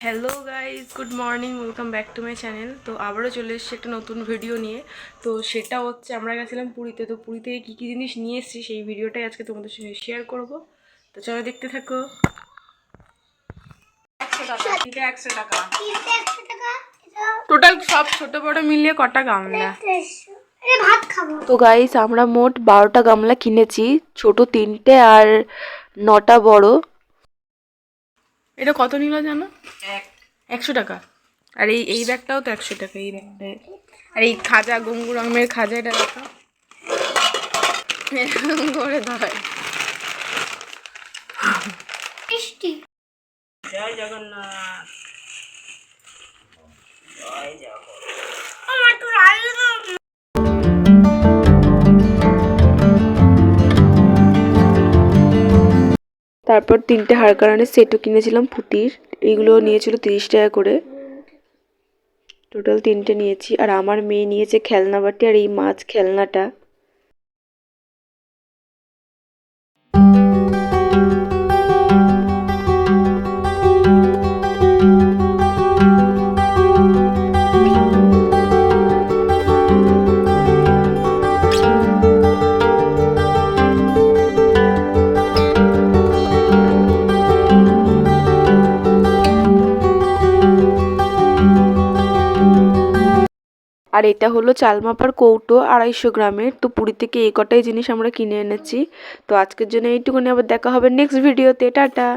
Hello guys good morning welcome back to my channel তো আবারও চলে এসেছি একটা নতুন ভিডিও নিয়ে। তো সেটা হচ্ছে আমরা গেছিলাম পুরীতে। তো পুরী থেকে কী কী জিনিস নিয়ে এসেছি সেই ভিডিওটাই আজকে তোমাদের সঙ্গে শেয়ার করব। তো চলো দেখতে থাকো। একশো টাকা। টোটাল সব ছোট বড় মিলিয়ে কটা গামলা? তো গাইস আমরা মোট বারোটা গামলা কিনেছি। ছোট তিনটে আর নটা বড়। এটা কত নিল জানো? একশো টাকা। আর এই এই ব্যাগটাও তো একশো টাকা এই ব্যাগটা। আর এই খাজা গঙ্গু রঙের খাজা এটা দেখো। এরকম করে ধরে। মিষ্টি। জয় জগন্নাথ। তারপর তিনটে হাড়কারানের সেটও কিনেছিলাম, পুঁতির। এইগুলো নিয়েছিল তিরিশ টাকা করে। টোটাল তিনটে নিয়েছি। আর আমার মেয়ে নিয়েছে খেলনা বাটি আর এই মাছ খেলনাটা। আর এটা হলো চালমাপার কৌটো আড়াইশো গ্রামের। তো পুরী থেকে এই কটাই জিনিস আমরা কিনে এনেছি। তো আজকের জন্য এইটুকুনি, আবার দেখা হবে নেক্সট ভিডিওতে টাটা।